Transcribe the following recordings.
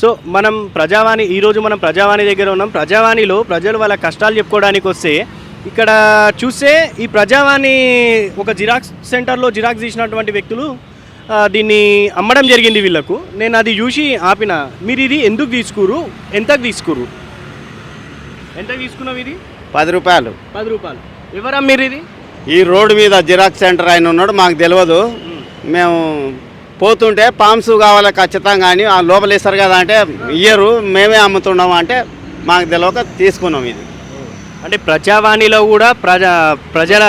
So మనం ప్రజావాణి ఈరోజు మనం ప్రజావాణి దగ్గర ఉన్నాం. ప్రజావాణిలో ప్రజలు వాళ్ళ కష్టాలు చెప్పుకోవడానికి వస్తే ఇక్కడ చూస్తే ఈ ప్రజావాణి ఒక జిరాక్స్ సెంటర్లో జిరాక్స్ తీసినటువంటి వ్యక్తులు దీన్ని అమ్మడం జరిగింది వీళ్ళకు. నేను అది చూసి ఆపిన మీరు ఇది ఎందుకు తీసుకురు? ఎంతకు తీసుకురు? ఎంతకు తీసుకున్నావు ఇది? పది రూపాయలు. పది రూపాయలు. ఎవరా మీరు ఇది? ఈ రోడ్డు మీద జిరాక్స్ సెంటర్ ఆయన ఉన్నాడు మాకు తెలియదు మేము పోతుంటే పామ్స్ కావాలి ఖచ్చితంగా అని ఆ లోపల ఇస్తారు కదా అంటే ఇయ్యరు మేమే అమ్ముతున్నాము అంటే మాకు తెలియక తీసుకున్నాం ఇది. అంటే ప్రజావాణిలో కూడా ప్రజా ప్రజల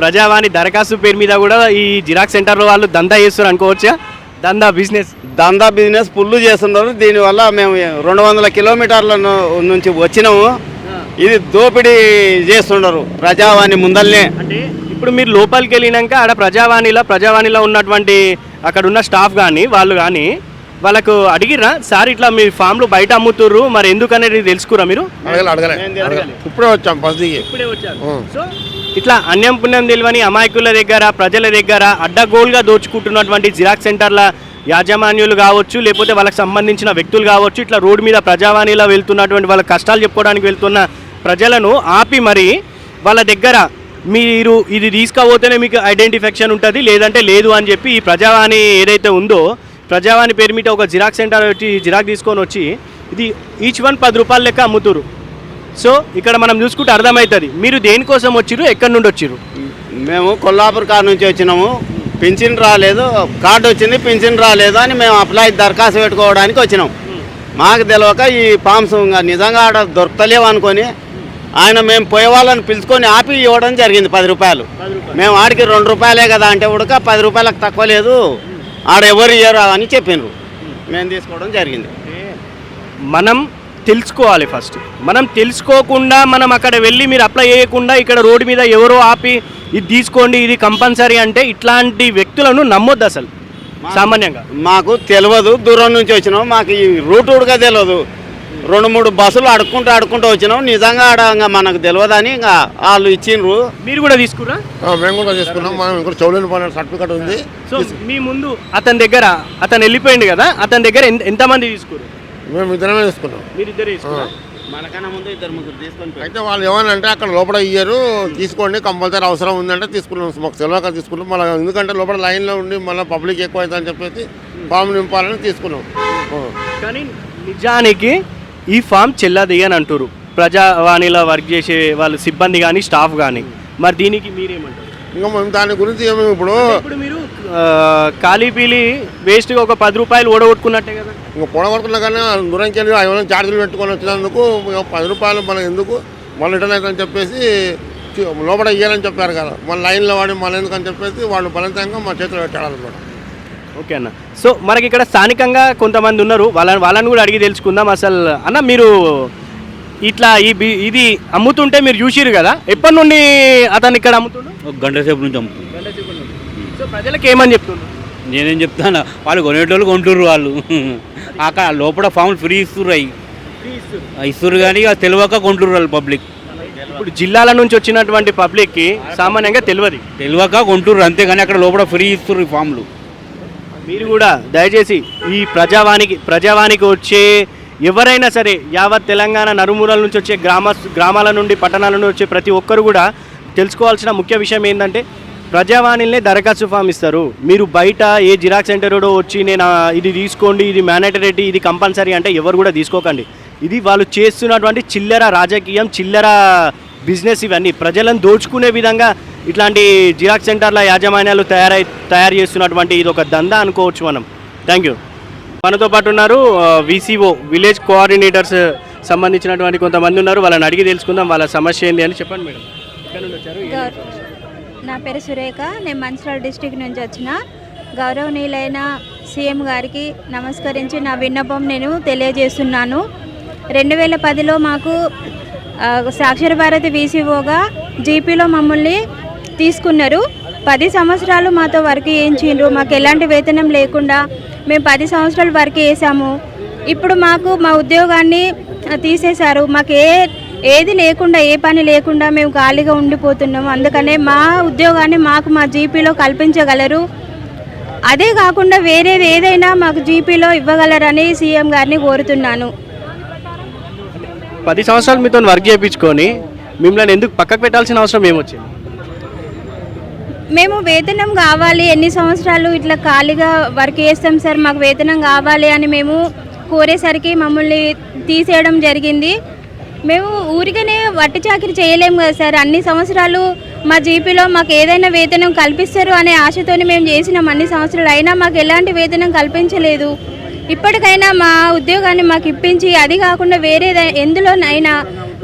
ప్రజావాణి దరఖాస్తు పేరు మీద కూడా ఈ జిరాక్స్ సెంటర్లో వాళ్ళు దందా చేస్తారు అనుకోవచ్చా? దందా బిజినెస్. దందా బిజినెస్ ఫుల్ చేస్తున్నారు. దీనివల్ల మేము రెండు వందల కిలోమీటర్ల నుంచి వచ్చినాము. ఇది దోపిడీ చేస్తున్నారు ప్రజావాణి ముందల్నే. అంటే ఇప్పుడు మీరు లోపలికి వెళ్ళినాక ఆడ ప్రజావాణిలో ప్రజావాణిలో ఉన్నటువంటి అక్కడ ఉన్న స్టాఫ్ కానీ వాళ్ళు కానీ వాళ్ళకు అడిగిరా సార్ ఇట్లా మీ ఫామ్లు బయట అమ్ముతుర్రు మరి ఎందుకు అనేది తెలుసుకురా మీరు. ఇప్పుడే వచ్చాం ఫస్ట్ ఇప్పుడే. సో ఇట్లా అన్యం పుణ్యం తెలియని అమాయకుల దగ్గర ప్రజల దగ్గర అడ్డగోలుగా దోచుకుంటున్నటువంటి జిరాక్స్ సెంటర్ల యాజమాన్యులు కావచ్చు లేకపోతే వాళ్ళకి సంబంధించిన వ్యక్తులు కావచ్చు ఇట్లా రోడ్డు మీద ప్రజావాణిలో వెళ్తున్నటువంటి వాళ్ళ కష్టాలు చెప్పుకోవడానికి వెళ్తున్న ప్రజలను ఆపి మరి వాళ్ళ దగ్గర మీరు ఇది తీసుకపోతేనే మీకు ఐడెంటిఫికేషన్ ఉంటుంది లేదంటే లేదు అని చెప్పి ఈ ప్రజావాణి ఏదైతే ఉందో ప్రజావాణి పేరు మీద ఒక జిరాక్స్ సెంటర్ వచ్చి జిరాక్ తీసుకొని వచ్చి ఇది ఈచ్ వన్ పది రూపాయల లెక్క అమ్ముతురు సో ఇక్కడ మనం చూసుకుంటే అర్థమవుతుంది. మీరు దేనికోసం వచ్చిర్రు ఎక్కడి నుండి వచ్చిర్రు? మేము కొల్లాపూర్ కాడ నుంచి వచ్చినాము. పింఛన్ రాలేదు. కార్డు వచ్చింది పింఛన్ రాలేదు అని మేము అప్లై దరఖాస్తు పెట్టుకోవడానికి వచ్చినాం. మాకు తెలియక ఈ ఫామ్స్ నిజంగా ఆడ దొరకలేవు అనుకొని ఆయన మేము పోయే వాళ్ళని పిలుచుకొని ఆపి ఇవ్వడం జరిగింది పది రూపాయలు. మేము ఆడికి రెండు రూపాయలే కదా అంటే ఉడక పది రూపాయలకు తక్కువ లేదు. ఆడ ఎవరు ఇయ్యరు అని చెప్పిండ్రు మేము తీసుకోవడం జరిగింది. మనం తెలుసుకోవాలి ఫస్ట్. మనం తెలుసుకోకుండా మనం అక్కడ వెళ్ళి మీరు అప్లై చేయకుండా ఇక్కడ రోడ్డు మీద ఎవరో ఆపి ఇది తీసుకోండి ఇది కంపల్సరీ అంటే ఇట్లాంటి వ్యక్తులను నమ్మొద్దు అసలు. సామాన్యంగా. మాకు తెలియదు దూరం నుంచి వచ్చినాం. మాకు ఈ రూట్ ఉడక తెలియదు. రెండు మూడు బస్సులు అడుక్కుంటూ అడుక్కుంటూ వచ్చినాం. నిజంగా ఆడ ఇంకా మనకు తెలియదని ఇంకా వాళ్ళు ఇచ్చిండ్రు. మీరు కూడా తీసుకురా? ఆ, మేము కూడా తీసుకున్నాం. మనం ఇక్కడ చౌలేని పని సర్టిఫికేట్ ఉంది. సో మీ ముందు అతని దగ్గర అతను వెళ్ళిపోయింది కదా అతని దగ్గర ఎంత- ఎంతమంది తీసుకురు మేము ఇద్దరమే తీసుకున్నాం. మీరు ఇద్దరు మనకన్నా ముందు ఇద్దరు ముగ్గురు తీసుకొని అయితే వాళ్ళు ఏమనంటే అక్కడ లోపల ఇయ్యరు తీసుకోండి కంపల్సరీ అవసరం ఉందంటే తీసుకున్నాం. మాకు తెలియక తీసుకున్నాం. మళ్ళీ ఎందుకంటే లోపల లైన్లో ఉండి మళ్ళీ పబ్లిక్ ఎక్కువ అవుతుందని చెప్పేసి ఫామ్ నింపాలని తీసుకున్నాం. కానీ నిజానికి ఈ ఫామ్ చెల్లది అని అంటారు ప్రజావాణిలో వర్క్ చేసే వాళ్ళ సిబ్బంది కానీ స్టాఫ్ కానీ మరి దీనికి మీరేమంటారు? ఇంకా మేము దాని గురించి ఇప్పుడు ఇప్పుడు మీరు ఖాళీ పీలి వేస్ట్గా ఒక పది రూపాయలు ఓడగొట్టుకున్నట్టే కదా? ఇంకా పొడగొడుతున్నా కానీ దూరంకి వెళ్ళి వందలు ఛార్జీలు పెట్టుకొని వచ్చినందుకు పది రూపాయలు మనకు ఎందుకు? మళ్ళీ రిటర్న్ అవుతుందని చెప్పేసి లోపల ఇయ్యాలని చెప్పారు కదా. మన లైన్లో వాడి మళ్ళీ ఎందుకని చెప్పేసి వాళ్ళు బలవంతంగా మా చేతిలో పెట్టాలన్నమాట. ఓకే అన్న. సో మనకి ఇక్కడ స్థానికంగా కొంతమంది ఉన్నారు. వాళ్ళని వాళ్ళని కూడా అడిగి తెలుసుకుందాం అసలు. అన్న మీరు ఇట్లా ఈ బి- ఇది అమ్ముతుంటే మీరు చూసిరు కదా? ఎప్పటి నుండి అతను ఇక్కడ అమ్ముతుండు? ఒక గంట సేపు నుంచి సో ప్రజలకు ఏమని చెప్తుండ్రు నేనేం చెప్తాను? వాళ్ళు కొనేటోళ్ళు కొంటుర్రు వాళ్ళు. అక్కడ లోపల ఫామ్లు ఫ్రీ ఇస్తుర్రు అవి ఇస్తుర్రు. కానీ తెలియక కొంటుర్రు వాళ్ళు పబ్లిక్. ఇప్పుడు జిల్లాల నుంచి వచ్చినటువంటి పబ్లిక్కి సామాన్యంగా తెలియదు. తెలియక కొంటుర్రు అంతేగాని అక్కడ లోపల ఫ్రీ ఇస్తుర్రు ఈ ఫామ్లు. మీరు కూడా దయచేసి ఈ ప్రజావానికి ప్రజావానికి వచ్చే ఎవరైనా సరే యావత్ తెలంగాణ నరుమూరల నుంచి వచ్చే గ్రామ గ్రామాల నుండి పట్టణాల నుండి వచ్చే ప్రతి ఒక్కరు కూడా తెలుసుకోవాల్సిన ముఖ్య విషయం ఏంటంటే ప్రజావాణిలనే దరఖాస్తు ఫామ్ ఇస్తారు. మీరు బయట ఏ జిరాక్స్ సెంటర్లో వచ్చి నేను ఇది తీసుకోండి ఇది మ్యాండేటరీ ఇది కంపల్సరీ అంటే ఎవరు కూడా తీసుకోకండి. ఇది వాళ్ళు చేస్తున్నటువంటి చిల్లర రాజకీయం చిల్లర బిజినెస్ ఇవన్నీ ప్రజలను దోచుకునే విధంగా ఇట్లాంటి జిరాక్స్ సెంటర్ల యాజమాన్యాలు తయారై తయారు చేస్తున్నటువంటి ఇది ఒక దందా అనుకోవచ్చు మనం. థ్యాంక్ యూ మనతో పాటు ఉన్నారు విసిఓ విలేజ్ కోఆర్డినేటర్స్ సంబంధించినటువంటి కొంతమంది ఉన్నారు. వాళ్ళని అడిగి తెలుసుకుందాం వాళ్ళ సమస్య ఏంటి అని చెప్పండి మేడం. నా పేరు సురేఖ. నేను మంచిర్యాల డిస్టిక్ నుంచి వచ్చిన. గౌరవనీయులైన సీఎం గారికి నమస్కరించి నా విన్నపం నేను తెలియజేస్తున్నాను. రెండు వేల పదిలో మాకు సాక్షర భారతి వీసీఓగా జీపీలో మమ్మల్ని తీసుకున్నారు. పది సంవత్సరాలు మాతో వర్క్ చేయించిండ్రు. మాకు ఎలాంటి వేతనం లేకుండా మేము పది సంవత్సరాలు వర్క్ చేసాము ఇప్పుడు మాకు మా ఉద్యోగాన్ని తీసేశారు. మాకు ఏ ఏది లేకుండా ఏ పని లేకుండా మేము ఖాళీగా ఉండిపోతున్నాము. అందుకనే మా ఉద్యోగాన్ని మాకు మా జీపీలో కల్పించగలరు. అదే కాకుండా వేరేది ఏదైనా మాకు జీపీలో ఇవ్వగలరని సీఎం గారిని కోరుతున్నాను. పది సంవత్సరాలు మీతో వర్క్ చేయించుకొని మిమ్మల్ని ఎందుకు పక్కకు పెట్టాల్సిన అవసరం ఏమొచ్చింది? మేము వేతనం కావాలి ఎన్ని సంవత్సరాలు ఇట్లా ఖాళీగా వర్క్ చేస్తాం సార్ మాకు వేతనం కావాలి అని మేము కోరేసరికి మమ్మల్ని తీసేయడం జరిగింది. మేము ఊరికనే వట్టి చాకరీ చేయలేము కదా సార్ అన్ని సంవత్సరాలు మా జీపీలో మాకు ఏదైనా వేతనం కల్పిస్తారు అనే ఆశతోనే మేము చేసినాం. అన్ని సంవత్సరాలు అయినా మాకు ఎలాంటి వేతనం కల్పించలేదు. ఇప్పటికైనా మా ఉద్యోగాన్ని మాకు ఇప్పించి అది కాకుండా వేరే ఎందులోనైనా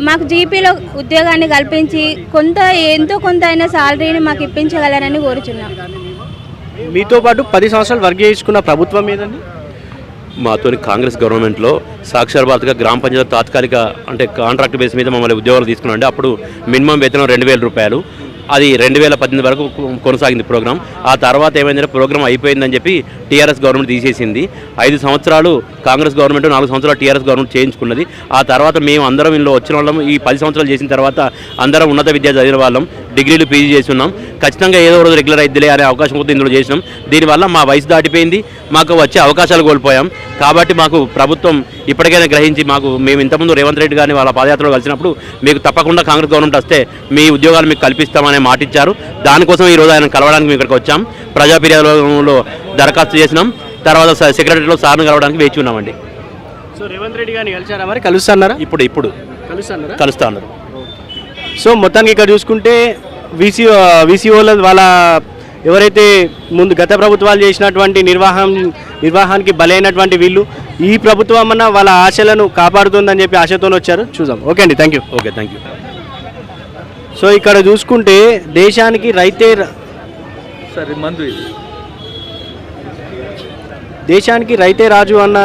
మాకు జీపీలో ఉద్యోగాన్ని కల్పించి కొంత ఎంతో కొంత అయినా సాలరీని మాకు ఇప్పించగలరని కోరుచున్నాం. మీతో పాటు పది సంవత్సరాలు వర్క్ చేయించుకున్న ప్రభుత్వం మీదండి మాతోని కాంగ్రెస్ గవర్నమెంట్లో సాక్షర భారత్గా గ్రామ పంచాయతీ తాత్కాలిక అంటే కాంట్రాక్ట్ బేస్ మీద మమ్మల్ని ఉద్యోగాలు తీసుకున్నాండి అప్పుడు మినిమం వేతనం రెండు వేల రూపాయలు. అది రెండు వేల పద్దెనిమిది వరకు కొనసాగింది ప్రోగ్రామ్ ఆ తర్వాత ఏమైందంటే ప్రోగ్రామ్ అయిపోయిందని చెప్పి టీఆర్ఎస్ గవర్నమెంట్ తీసేసింది. ఐదు సంవత్సరాలు కాంగ్రెస్ గవర్నమెంట్ నాలుగు సంవత్సరాలు టీఆర్ఎస్ గవర్నమెంట్ చేయించుకున్నది. ఆ తర్వాత మేము అందరం ఇందులో వచ్చిన వాళ్ళం. ఈ పది సంవత్సరాలు చేసిన తర్వాత అందరం ఉన్నత విద్య చదివిన వాళ్ళం. డిగ్రీలు పీజీ చేసి ఉన్నాం ఖచ్చితంగా ఏదో రోజు రెగ్యులర్ అయిద్దిలే అనే అవకాశం కొద్ది ఇందులో చేసినాం. దీనివల్ల మా వయసు దాటిపోయింది. మాకు వచ్చే అవకాశాలు కోల్పోయాం. కాబట్టి మాకు ప్రభుత్వం ఇప్పటికైనా గ్రహించి మాకు మేము ఇంతకుముందు రేవంత్ రెడ్డి గారిని వాళ్ళ పాదయాత్రలో కలిసినప్పుడు మీకు తప్పకుండా కాంగ్రెస్ గవర్నమెంట్ వస్తే మీ ఉద్యోగాలు మీకు కల్పిస్తామనే మాట ఇచ్చారు. దానికోసం ఈ రోజు ఆయన కలవడానికి మేము ఇక్కడికి వచ్చాం. ప్రజా ఫిర్యాదులో దరఖాస్తు చేసినాం. తర్వాత సెక్రటరీలో సార్ని కలవడానికి వేచి ఉన్నామండి. సో రేవంత్ రెడ్డి గారిని కలిసారా మరి? కలుస్తున్నారా? ఇప్పుడు ఇప్పుడు. కలుస్తున్నారా. సో మొత్తానికి ఇక్కడ చూసుకుంటే వీసీ వీసీఓల వాళ్ళ ఎవరైతే ముందు గత ప్రభుత్వాలు చేసినటువంటి నిర్వాహం నిర్వాహానికి బలైనటువంటి వీళ్ళు ఈ ప్రభుత్వం అన్న వాళ్ళ ఆశలను కాపాడుతుందని చెప్పి ఆశతో వచ్చారు. చూద్దాం. ఓకే అండి. Thank you okay thank you so ఇక్కడ చూసుకుంటే దేశానికి రైతే సరే మందు ఇది. దేశానికి రైతే రాజు అన్న.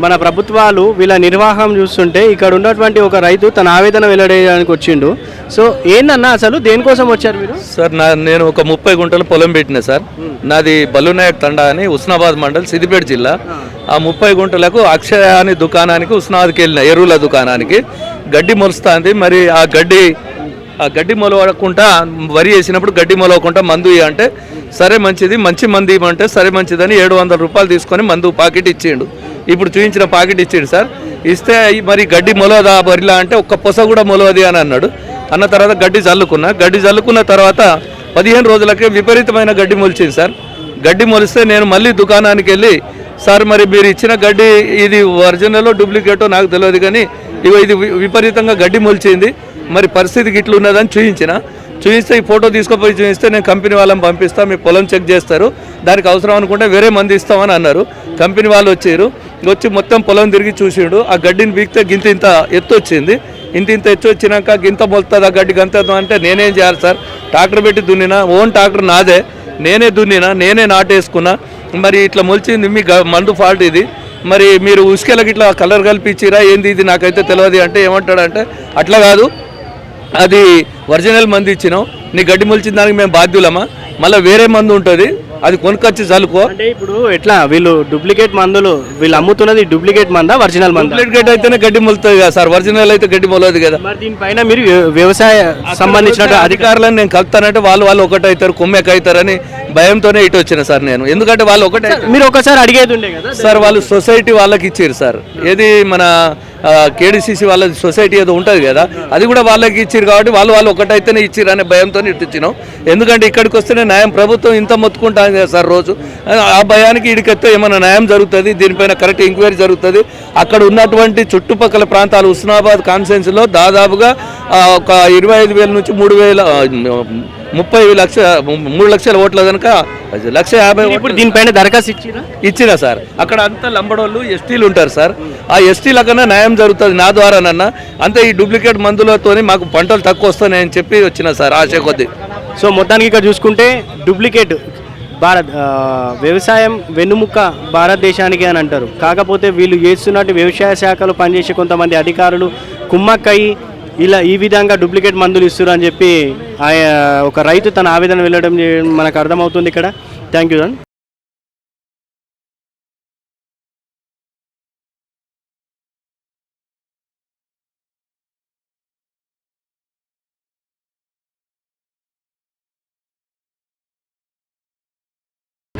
మన ప్రభుత్వాలు వీళ్ళ నిర్వాహం చూస్తుంటే ఇక్కడ ఉన్నటువంటి ఒక రైతు తన ఆవేదన వెల్లడేయడానికి వచ్చిండు. సో ఏందన్నా అసలు? దేనికోసం వచ్చారు మీరు? సార్ నా నేను ఒక ముప్పై గుంటలు పొలం పెట్టిన సార్. నాది బల్లునాయక్ తండా అని ఉస్నాబాద్ మండల్ సిద్దిపేట జిల్లా. ఆ. ముప్పై గుంటలకు అక్షయ అని దుకాణానికి ఉస్నాబాద్కి వెళ్ళిన ఎరువుల దుకాణానికి గడ్డి మొలుస్తుంది. మరి ఆ గడ్డి గడ్డి మొలవకుండా వరి వేసినప్పుడు గడ్డి మొలవకుండా మందు అంటే సరే మంచిది మంచి మందు ఇవ్వమంటే సరే మంచిదని ఏడు వందల రూపాయలు తీసుకొని మందు పాకెట్ ఇచ్చిండు. ఇప్పుడు చూపించిన పాకెట్ ఇచ్చిండు సార్. ఇస్తే మరి గడ్డి మొలవదా వరిలా అంటే ఒక్క పొస కూడా మొలవది అని అన్నాడు. అన్న తర్వాత గడ్డి చల్లుకున్నా. గడ్డి చల్లుకున్న తర్వాత పదిహేను రోజులకే విపరీతమైన గడ్డి మొలిచింది సార్. గడ్డి మొలిస్తే నేను మళ్ళీ దుకాణానికి వెళ్ళి సార్ మరి మీరు ఇచ్చిన గడ్డి ఇది ఒరిజినల్ డూప్లికేటో నాకు తెలియదు కానీ ఇవి ఇది వి- విపరీతంగా గడ్డి మొలిచింది. మరి పరిస్థితికి ఇట్లున్నదని చూపించిన చూపిస్తే ఈ ఫోటో తీసుకుపోయి చూపిస్తే నేను కంపెనీ వాళ్ళని పంపిస్తా మీ పొలం చెక్ చేస్తారు. దానికి అవసరం అనుకుంటే వేరే మంది ఇస్తామని అన్నారు. కంపెనీ వాళ్ళు వచ్చారు. వచ్చి మొత్తం పొలం తిరిగి చూసిండు. ఆ గడ్డిని బీక్తే గింత ఇంత ఎత్తు వచ్చింది. ఇంత ఇంత ఎత్తు వచ్చినాక గింత మొలుతుంది ఆ గడ్డి గంత అంటే నేనేం చేయాలి సార్? ట్రాక్టర్ పెట్టి దున్నినా? ఓన్ ట్రాక్టర్ నాదే. నేనే దున్నినా? నేనే నాటేసుకున్నా. మరి ఇట్లా మొలిచింది మీ మందు ఫాల్ట్ ఇది. మరి మీరు ఉసుకెళ్ళకి ఇట్లా కలర్ కల్పించిరా ఏంది ఇది? నాకైతే తెలియదు అంటే ఏమంటాడంటే అట్లా కాదు. అది ఒరిజినల్ మందు ఇచ్చినాం. నీ గడ్డి మొలిచిన దానికి మేము బాధ్యులమా? మళ్ళీ వేరే మందు ఉంటుంది. అది కొనుక్కొచ్చి చల్లుకో. అంటే ఇప్పుడు ఎట్లా? వీళ్ళు డూప్లికేట్ మందులు వీళ్ళు అమ్ముతున్నది డూప్లికేట్ మందా ఒరిజినల్ మందా? డూప్లికేట్ అయితేనే గడ్డి మొలుతుంది కదా సార్. ఒరిజినల్ అయితే గడ్డి మొలదు కదా. మరి దీనిపైన మీరు వ్య- వ్యవసాయ సంబంధించిన అధికారులు అధికారులను నేను కలుపుతానంటే వాళ్ళు వాళ్ళు ఒకటి అవుతారు కొమ్మెక్ అవుతారని భయంతోనే ఇటు వచ్చిన సార్ నేను. ఎందుకంటే వాళ్ళు ఒకటే మీరు ఒకసారి అడిగేది ఉండే కదా సార్ వాళ్ళు సొసైటీ వాళ్ళకి ఇచ్చారు సార్. ఏది మన కేడిసిసి వాళ్ళ సొసైటీ ఏదో ఉంటుంది కదా అది కూడా వాళ్ళకి ఇచ్చారు కాబట్టి వాళ్ళు వాళ్ళు ఒకటైతేనే ఇచ్చారు అనే భయంతో ఇట్టించినాం ఇచ్చినాం ఎందుకంటే ఇక్కడికి వస్తేనే న్యాయం ప్రభుత్వం ఇంత మొత్తుకుంటాం కదా సార్ రోజు. ఆ భయానికి ఇడికెత్తే ఏమైనా న్యాయం జరుగుతుంది? దీనిపైన కరెక్ట్ ఎంక్వైరీ జరుగుతుంది. అక్కడ ఉన్నటువంటి చుట్టుపక్కల ప్రాంతాలు హుస్నాబాద్ కాన్ఫరెన్స్లో దాదాపుగా ఒక ఇరవై ఐదు వేల నుంచి మూడు వేల ముప్పై లక్ష మూడు లక్షల ఓట్ల కనుక లక్ష యాభై ఇప్పుడు దీనిపైన దరఖాస్తు ఇచ్చిరా? ఇచ్చిన సార్. అక్కడ అంతా లంబడోళ్ళు ఎస్టీలు ఉంటారు సార్. ఆ ఎస్టీల కన్నా న్యాయం జరుగుతుంది నా ద్వారానన్నా అంతే ఈ డూప్లికేట్ మందులతోని మాకు పంటలు తక్కువ వస్తున్నాయని చెప్పి వచ్చిన సార్ ఆశ కొద్ది. సో మొత్తానికి ఇక్కడ చూసుకుంటే డూప్లికేట్ భారత్ వ్యవసాయం వెన్నుముక్క భారతదేశానికి అని అంటారు. కాకపోతే వీళ్ళు చేస్తున్నట్టు వ్యవసాయ శాఖలో పనిచేసే కొంతమంది అధికారులు కుమ్మక్కయి ఇలా ఈ విధంగా డూప్లికేట్ మందులు ఇస్తారు అని చెప్పి ఒక రైతు తన ఆవేదన వెళ్ళడం మనకు అర్థమవుతుంది ఇక్కడ. Thank you